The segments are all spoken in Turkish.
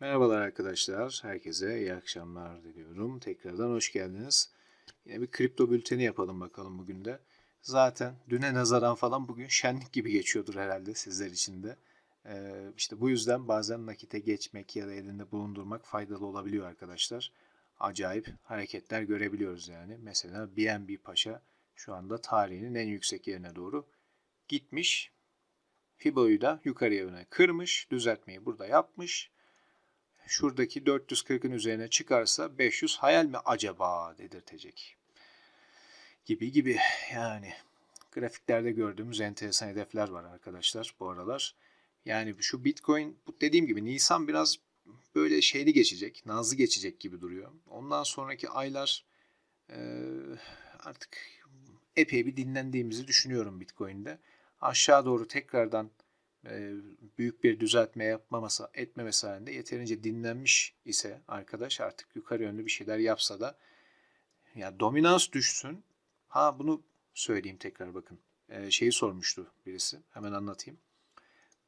Merhabalar arkadaşlar. Herkese iyi akşamlar diliyorum. Tekrardan hoş geldiniz. Yine bir kripto bülteni yapalım bakalım bugün de. Zaten düne nazaran falan bugün şenlik gibi geçiyordur herhalde sizler için de. Ee, işte bu yüzden bazen nakite geçmek ya da elinde bulundurmak faydalı olabiliyor arkadaşlar. Acayip hareketler görebiliyoruz yani. Mesela BNB Paşa şu anda tarihinin en yüksek yerine doğru gitmiş. Fibo'yu da yukarıya yöne kırmış. Düzeltmeyi burada yapmış şuradaki 440'ın üzerine çıkarsa 500 hayal mi acaba dedirtecek. Gibi gibi yani grafiklerde gördüğümüz enteresan hedefler var arkadaşlar bu aralar. Yani şu Bitcoin dediğim gibi Nisan biraz böyle şeyli geçecek, nazlı geçecek gibi duruyor. Ondan sonraki aylar e, artık epey bir dinlendiğimizi düşünüyorum Bitcoin'de. Aşağı doğru tekrardan büyük bir düzeltme yapmaması, etmemesi halinde yeterince dinlenmiş ise arkadaş artık yukarı yönlü bir şeyler yapsa da ya dominans düşsün. Ha bunu söyleyeyim tekrar bakın. E, şeyi sormuştu birisi. Hemen anlatayım.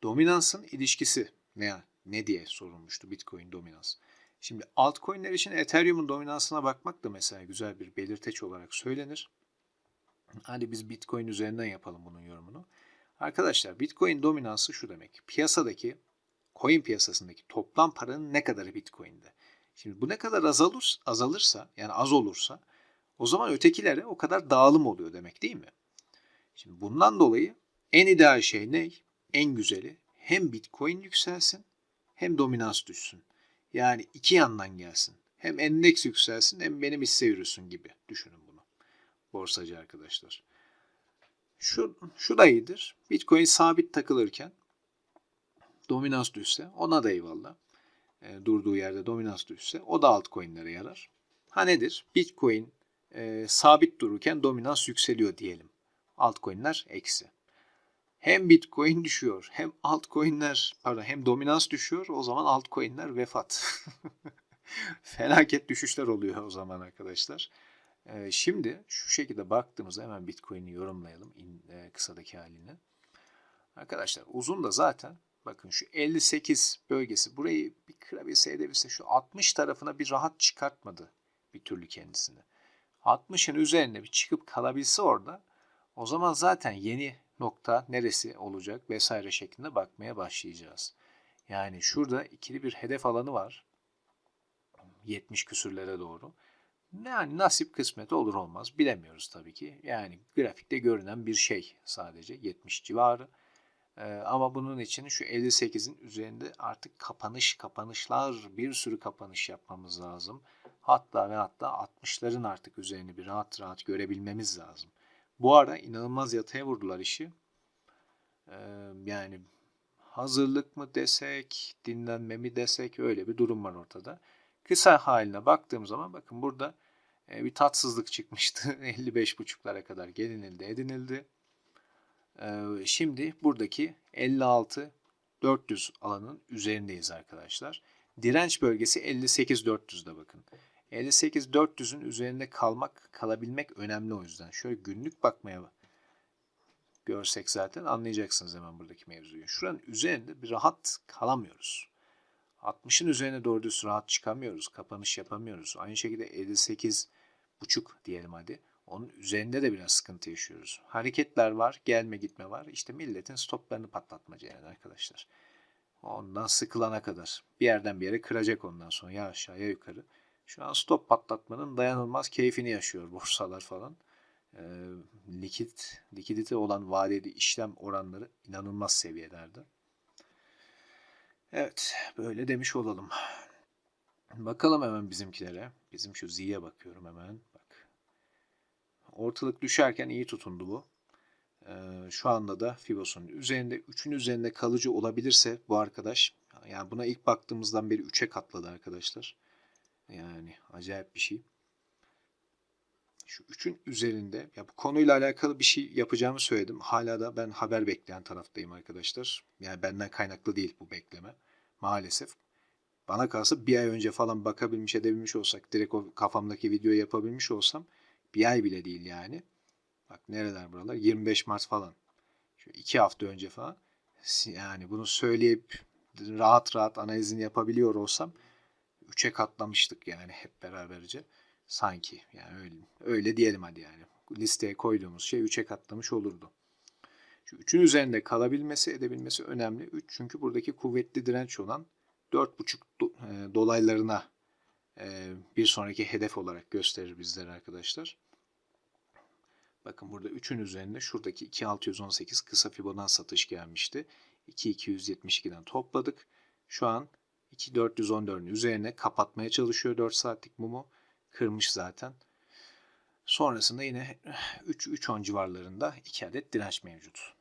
Dominansın ilişkisi ne ne diye sorulmuştu Bitcoin dominans. Şimdi altcoin'ler için Ethereum'un dominansına bakmak da mesela güzel bir belirteç olarak söylenir. Hadi biz Bitcoin üzerinden yapalım bunun yorumunu. Arkadaşlar Bitcoin dominansı şu demek. Piyasadaki coin piyasasındaki toplam paranın ne kadarı Bitcoin'de. Şimdi bu ne kadar azalır, azalırsa yani az olursa o zaman ötekilere o kadar dağılım oluyor demek değil mi? Şimdi bundan dolayı en ideal şey ne? En güzeli hem Bitcoin yükselsin hem dominans düşsün. Yani iki yandan gelsin. Hem endeks yükselsin hem benim hisse yürüsün gibi düşünün bunu. Borsacı arkadaşlar. Şu, şu da iyidir. Bitcoin sabit takılırken dominans düşse ona da eyvallah. E, durduğu yerde dominans düşse o da altcoin'lere yarar. Ha nedir? Bitcoin e, sabit dururken dominans yükseliyor diyelim. Altcoin'ler eksi. Hem Bitcoin düşüyor hem altcoin'ler pardon hem dominans düşüyor o zaman altcoin'ler vefat. Felaket düşüşler oluyor o zaman arkadaşlar. Ee, şimdi şu şekilde baktığımızda hemen Bitcoin'i yorumlayalım in, e, kısadaki halini. Arkadaşlar uzun da zaten bakın şu 58 bölgesi burayı bir kırabilse edebilse şu 60 tarafına bir rahat çıkartmadı bir türlü kendisini. 60'ın üzerine bir çıkıp kalabilse orada o zaman zaten yeni nokta neresi olacak vesaire şeklinde bakmaya başlayacağız. Yani şurada ikili bir hedef alanı var. 70 küsürlere doğru. Yani nasip kısmet olur olmaz bilemiyoruz tabii ki. Yani grafikte görünen bir şey sadece 70 civarı. Ee, ama bunun için şu 58'in üzerinde artık kapanış kapanışlar bir sürü kapanış yapmamız lazım. Hatta ve hatta 60'ların artık üzerini bir rahat rahat görebilmemiz lazım. Bu ara inanılmaz yataya vurdular işi. Ee, yani hazırlık mı desek, dinlenme mi desek öyle bir durum var ortada. Kısa haline baktığım zaman bakın burada e, bir tatsızlık çıkmıştı. 55.5'lara kadar gelinildi, edinildi. E, şimdi buradaki 56 400 alanın üzerindeyiz arkadaşlar. Direnç bölgesi 58-400'de bakın. 58-400'ün üzerinde kalmak, kalabilmek önemli o yüzden. Şöyle günlük bakmaya görsek zaten anlayacaksınız hemen buradaki mevzuyu. Şuranın üzerinde bir rahat kalamıyoruz. 60'ın üzerine doğru düz rahat çıkamıyoruz. Kapanış yapamıyoruz. Aynı şekilde 58 buçuk diyelim hadi. Onun üzerinde de biraz sıkıntı yaşıyoruz. Hareketler var, gelme gitme var. İşte milletin stoplarını patlatmaca yani arkadaşlar. Ondan sıkılana kadar. Bir yerden bir yere kıracak ondan sonra ya aşağı ya yukarı. Şu an stop patlatmanın dayanılmaz keyfini yaşıyor borsalar falan. Ee, likit, likidite olan vadeli işlem oranları inanılmaz seviyelerde. Evet, böyle demiş olalım. Bakalım hemen bizimkilere. Bizim şu Z'ye bakıyorum hemen. Bak. Ortalık düşerken iyi tutundu bu. Ee, şu anda da Fibos'un üzerinde 3'ün üzerinde kalıcı olabilirse bu arkadaş yani buna ilk baktığımızdan beri 3'e katladı arkadaşlar. Yani acayip bir şey. Şu 3'ün üzerinde ya bu konuyla alakalı bir şey yapacağımı söyledim. Hala da ben haber bekleyen taraftayım arkadaşlar. Yani benden kaynaklı değil bu bekleme. Maalesef. Bana kalsa bir ay önce falan bakabilmiş edebilmiş olsak direkt o kafamdaki videoyu yapabilmiş olsam bir ay bile değil yani. Bak nereler buralar 25 Mart falan. Şu iki hafta önce falan. Yani bunu söyleyip rahat rahat analizini yapabiliyor olsam 3'e katlamıştık yani hep beraberce. Sanki yani öyle, öyle diyelim hadi yani. Listeye koyduğumuz şey 3'e katlamış olurdu. Şu 3'ün üzerinde kalabilmesi, edebilmesi önemli. 3 çünkü buradaki kuvvetli direnç olan 4,5 do- e, dolaylarına e, bir sonraki hedef olarak gösterir bizlere arkadaşlar. Bakın burada 3'ün üzerinde şuradaki 2618 kısa fibodan satış gelmişti. 2272'den topladık. Şu an 2414'ün üzerine kapatmaya çalışıyor 4 saatlik mumu. Kırmış zaten. Sonrasında yine 3-3-10 civarlarında 2 adet direnç mevcut.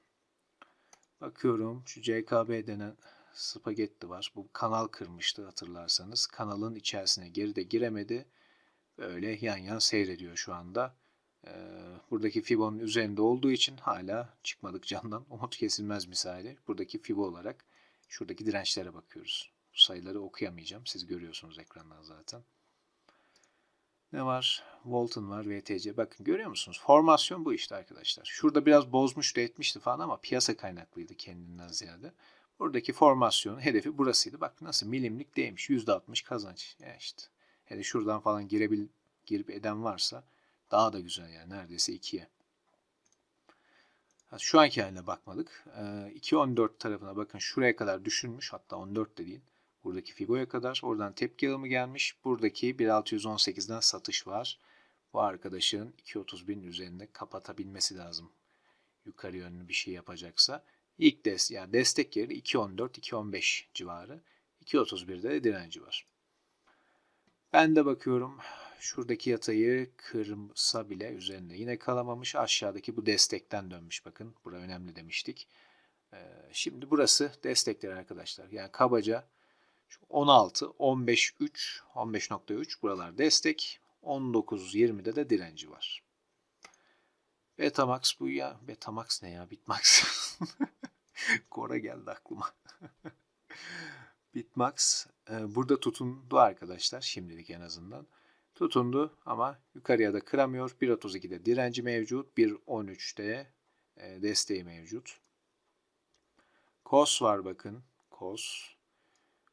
Bakıyorum şu CKB denen spagetti var. Bu kanal kırmıştı hatırlarsanız. Kanalın içerisine geri de giremedi. Böyle yan yan seyrediyor şu anda. Ee, buradaki Fibo'nun üzerinde olduğu için hala çıkmadık candan. Umut kesilmez misali. Buradaki Fibo olarak şuradaki dirençlere bakıyoruz. Bu sayıları okuyamayacağım. Siz görüyorsunuz ekrandan zaten. Ne var? Walton var, VTC. Bakın görüyor musunuz? Formasyon bu işte arkadaşlar. Şurada biraz bozmuştu etmişti falan ama piyasa kaynaklıydı kendinden ziyade. Buradaki formasyonun hedefi burasıydı. Bak nasıl milimlik değmiş. %60 kazanç. Ya işte. Hele şuradan falan girebil, girip eden varsa daha da güzel yani. Neredeyse 2'ye. Şu anki haline bakmadık. 2.14 tarafına bakın şuraya kadar düşünmüş. Hatta 14 de değil. Buradaki Fibo'ya kadar. Oradan tepki alımı gelmiş. Buradaki 1618'den satış var. Bu arkadaşın 2.31'in üzerinde kapatabilmesi lazım. Yukarı yönlü bir şey yapacaksa. İlk des yani destek yeri 2.14-2.15 civarı. 2.31'de de direnci var. Ben de bakıyorum şuradaki yatayı kırmsa bile üzerinde yine kalamamış. Aşağıdaki bu destekten dönmüş bakın. Bura önemli demiştik. Ee, şimdi burası destekler arkadaşlar. Yani kabaca 16, 15, 3, 15.3 buralar destek. 19, 20'de de direnci var. Betamax bu ya. Betamax ne ya? Bitmax. Kora geldi aklıma. Bitmax e, burada tutundu arkadaşlar şimdilik en azından. Tutundu ama yukarıya da kıramıyor. 1.32'de direnci mevcut. 1.13'te e, desteği mevcut. KOS var bakın. KOS.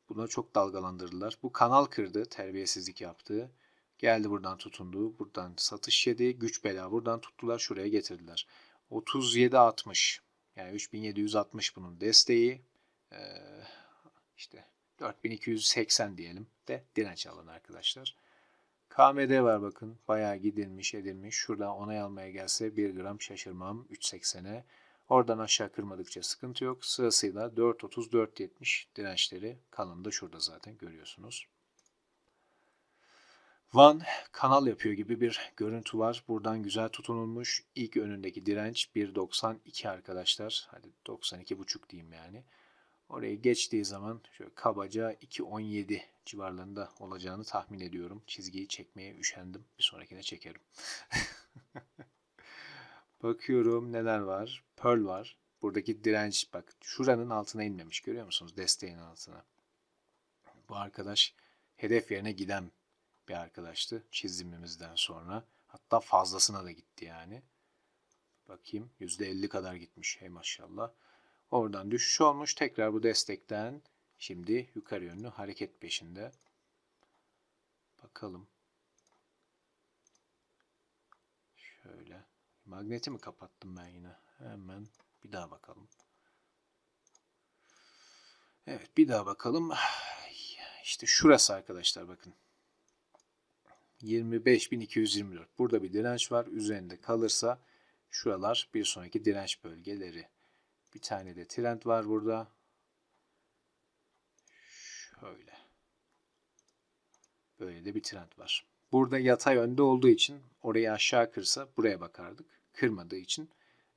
Buna çok dalgalandırdılar. Bu kanal kırdı. Terbiyesizlik yaptı. Geldi buradan tutundu. Buradan satış yedi. Güç bela buradan tuttular. Şuraya getirdiler. 37.60 yani 3760 bunun desteği. Ee, işte 4280 diyelim de direnç alın arkadaşlar. KMD var bakın. Bayağı gidilmiş edilmiş. Şuradan onay almaya gelse 1 gram şaşırmam. 3.80'e. Oradan aşağı kırmadıkça sıkıntı yok. Sırasıyla 4.30 4.70 dirençleri kalın şurada zaten görüyorsunuz. Van kanal yapıyor gibi bir görüntü var. Buradan güzel tutunulmuş. İlk önündeki direnç 1.92 arkadaşlar. Hadi 92.5 diyeyim yani. Orayı geçtiği zaman şöyle kabaca 2.17 civarlarında olacağını tahmin ediyorum. Çizgiyi çekmeye üşendim. Bir sonrakine çekerim. Bakıyorum neler var. Pearl var. Buradaki direnç bak şuranın altına inmemiş görüyor musunuz? Desteğin altına. Bu arkadaş hedef yerine giden bir arkadaştı çizimimizden sonra. Hatta fazlasına da gitti yani. Bakayım %50 kadar gitmiş hey maşallah. Oradan düşüş olmuş. Tekrar bu destekten şimdi yukarı yönlü hareket peşinde. Bakalım. Şöyle. Magneti mi kapattım ben yine? Hemen bir daha bakalım. Evet bir daha bakalım. İşte şurası arkadaşlar bakın. 25.224. Burada bir direnç var. Üzerinde kalırsa şuralar bir sonraki direnç bölgeleri. Bir tane de trend var burada. Şöyle. Böyle de bir trend var. Burada yatay önde olduğu için orayı aşağı kırsa buraya bakardık. Kırmadığı için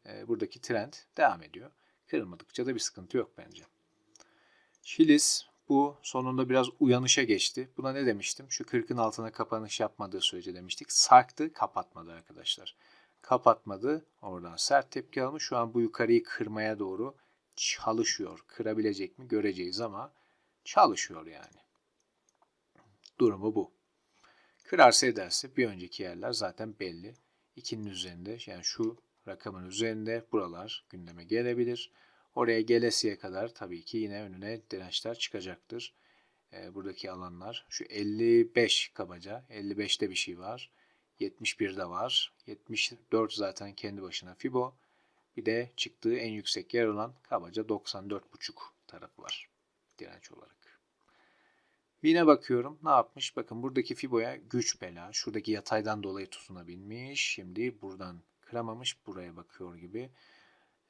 e, buradaki trend devam ediyor. Kırmadıkça da bir sıkıntı yok bence. Şilis bu sonunda biraz uyanışa geçti. Buna ne demiştim? Şu 40'ın altına kapanış yapmadığı sürece demiştik. Sarktı, kapatmadı arkadaşlar. Kapatmadı. Oradan sert tepki almış. Şu an bu yukarıyı kırmaya doğru çalışıyor. Kırabilecek mi göreceğiz ama çalışıyor yani. Durumu bu. Kırarsa ederse bir önceki yerler zaten belli. 2'nin üzerinde yani şu rakamın üzerinde buralar gündeme gelebilir. Oraya gelesiye kadar tabii ki yine önüne dirençler çıkacaktır. Ee, buradaki alanlar. Şu 55 kabaca. 55'te bir şey var. 71'de var. 74 zaten kendi başına Fibo. Bir de çıktığı en yüksek yer olan kabaca 94.5 tarafı var direnç olarak. Yine bakıyorum ne yapmış? Bakın buradaki Fibo'ya güç bela. Şuradaki yataydan dolayı tutunabilmiş. Şimdi buradan kıramamış. Buraya bakıyor gibi.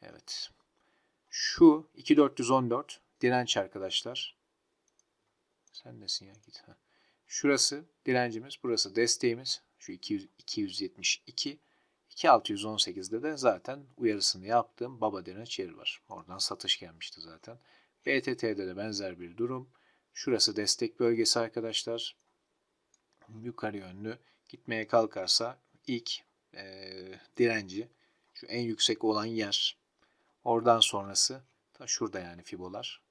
Evet. Şu 2414 direnç arkadaşlar. Sen nesin ya git. Ha. Şurası direncimiz. Burası desteğimiz. Şu 200, 272. 2618'de de zaten uyarısını yaptığım baba direnç yeri var. Oradan satış gelmişti zaten. BTT'de de benzer bir durum. Şurası destek bölgesi arkadaşlar. Yukarı yönlü gitmeye kalkarsa ilk e, direnci şu en yüksek olan yer. Oradan sonrası ta şurada yani fibolar.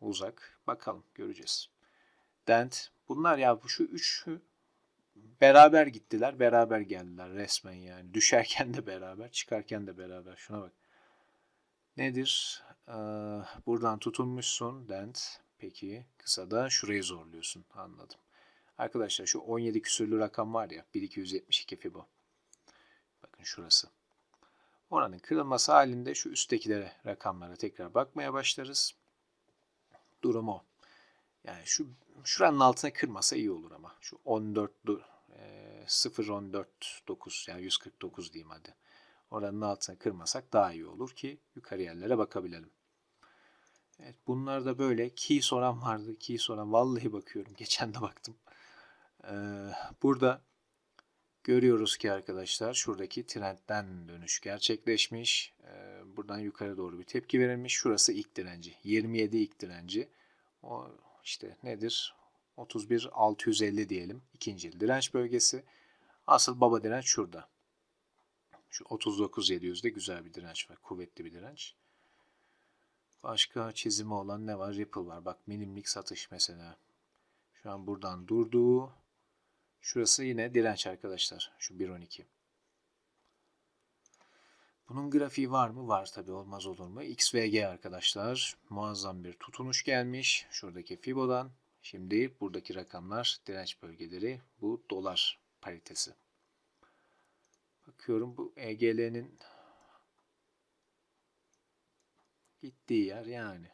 Uzak. Bakalım göreceğiz. Dent. Bunlar ya şu üçü beraber gittiler, beraber geldiler resmen yani. Düşerken de beraber, çıkarken de beraber. Şuna bak. Nedir? Ee, buradan tutunmuşsun dent. Peki kısa da şurayı zorluyorsun. Anladım. Arkadaşlar şu 17 küsürlü rakam var ya. 1272 fibo. Bakın şurası. Oranın kırılması halinde şu üsttekilere rakamlara tekrar bakmaya başlarız. Durum o. Yani şu şuranın altına kırmasa iyi olur ama. Şu 14 e, 0 14 9 yani 149 diyeyim hadi. Oranın altına kırmasak daha iyi olur ki yukarı yerlere bakabilelim. Evet bunlar da böyle. Key soran vardı. Key soran vallahi bakıyorum. Geçen de baktım. Ee, burada görüyoruz ki arkadaşlar şuradaki trendden dönüş gerçekleşmiş. Ee, buradan yukarı doğru bir tepki verilmiş. Şurası ilk direnci. 27 ilk direnci. O işte nedir? 31 650 diyelim. İkinci direnç bölgesi. Asıl baba direnç şurada. Şu 39 700'de güzel bir direnç var. Kuvvetli bir direnç. Başka çizimi olan ne var? Ripple var. Bak minimlik satış mesela. Şu an buradan durduğu. Şurası yine direnç arkadaşlar. Şu 1.12. Bunun grafiği var mı? Var tabi olmaz olur mu? XVG arkadaşlar. Muazzam bir tutunuş gelmiş. Şuradaki Fibo'dan. Şimdi buradaki rakamlar direnç bölgeleri. Bu dolar paritesi. Bakıyorum bu EGL'nin gittiği yer yani.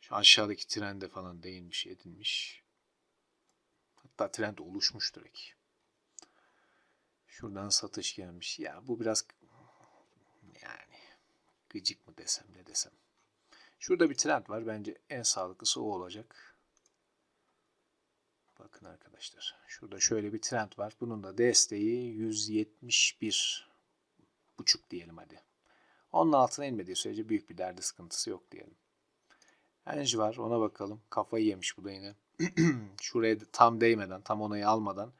Şu aşağıdaki trende falan değinmiş edilmiş. Hatta trend oluşmuş direkt. Şuradan satış gelmiş. Ya bu biraz yani gıcık mı desem ne desem. Şurada bir trend var. Bence en sağlıklısı o olacak. Bakın arkadaşlar. Şurada şöyle bir trend var. Bunun da desteği 171 buçuk diyelim hadi. Onun altına inmediği sürece büyük bir derdi sıkıntısı yok diyelim. Enj var ona bakalım. Kafayı yemiş bu da yine. Şuraya tam değmeden, tam onayı almadan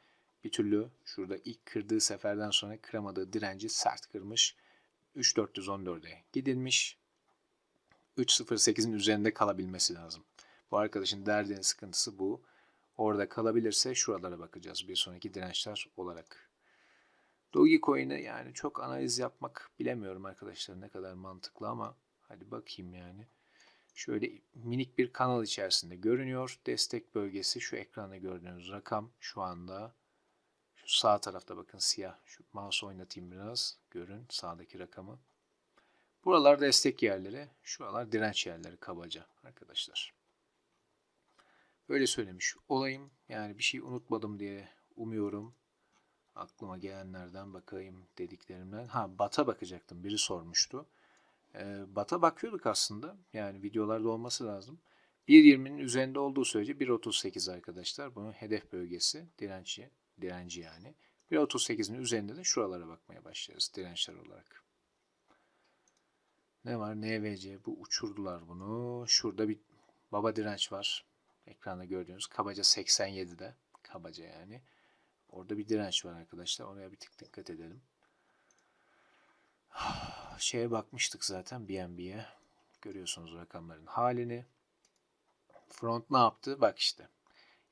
bir türlü şurada ilk kırdığı seferden sonra kıramadığı direnci sert kırmış. 3414'e gidilmiş. 3.08'in üzerinde kalabilmesi lazım. Bu arkadaşın derdinin sıkıntısı bu. Orada kalabilirse şuralara bakacağız bir sonraki dirençler olarak. Dogecoin'e yani çok analiz yapmak bilemiyorum arkadaşlar ne kadar mantıklı ama hadi bakayım yani. Şöyle minik bir kanal içerisinde görünüyor. Destek bölgesi şu ekranda gördüğünüz rakam şu anda şu sağ tarafta bakın siyah. Şu mouse oynatayım biraz. Görün sağdaki rakamı. Buralar destek yerleri. Şuralar direnç yerleri kabaca arkadaşlar. Böyle söylemiş olayım. Yani bir şey unutmadım diye umuyorum. Aklıma gelenlerden bakayım dediklerimden. Ha bata bakacaktım. Biri sormuştu. Ee, bata bakıyorduk aslında. Yani videolarda olması lazım. 1.20'nin üzerinde olduğu sürece 1.38 arkadaşlar. Bunun hedef bölgesi direnci, direnci yani. 1.38'in üzerinde de şuralara bakmaya başlarız dirençler olarak. Ne var? NVC. Bu uçurdular bunu. Şurada bir baba direnç var. Ekranda gördüğünüz kabaca 87'de. Kabaca yani. Orada bir direnç var arkadaşlar. Oraya bir tık dikkat edelim. Şeye bakmıştık zaten BNB'ye. Görüyorsunuz rakamların halini. Front ne yaptı? Bak işte.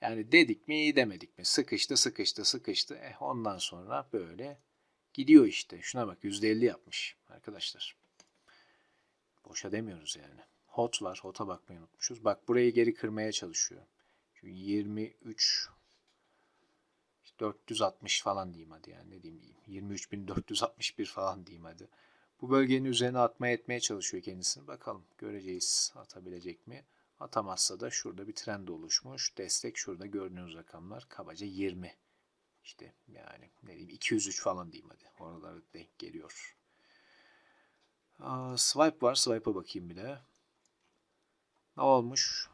Yani dedik mi demedik mi? Sıkıştı sıkıştı sıkıştı. Eh ondan sonra böyle gidiyor işte. Şuna bak %50 yapmış arkadaşlar. Boşa demiyoruz yani. Hot var. Hot'a bakmayı unutmuşuz. Bak burayı geri kırmaya çalışıyor. Çünkü 23 460 falan diyeyim hadi yani ne diyeyim 23.461 falan diyeyim hadi. Bu bölgenin üzerine atmaya etmeye çalışıyor kendisini. Bakalım göreceğiz atabilecek mi? Atamazsa da şurada bir trend oluşmuş. Destek şurada gördüğünüz rakamlar kabaca 20. İşte yani ne diyeyim 203 falan diyeyim hadi. Oralara denk geliyor. Aa, swipe var. Swipe'a bakayım bir de. Ne olmuş?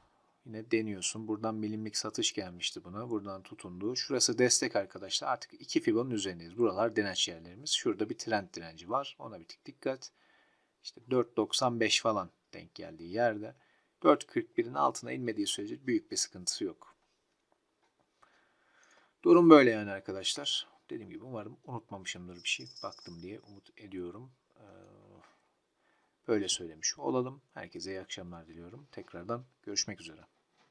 Yine deniyorsun. Buradan milimlik satış gelmişti buna. Buradan tutundu. Şurası destek arkadaşlar. Artık iki Fibon'un üzerindeyiz. Buralar direnç yerlerimiz. Şurada bir trend direnci var. Ona bir tık dikkat. İşte 4.95 falan denk geldiği yerde. 4.41'in altına inmediği sürece büyük bir sıkıntısı yok. Durum böyle yani arkadaşlar. Dediğim gibi umarım unutmamışımdır bir şey. Baktım diye umut ediyorum. Ee, Böyle söylemiş olalım. Herkese iyi akşamlar diliyorum. Tekrardan görüşmek üzere.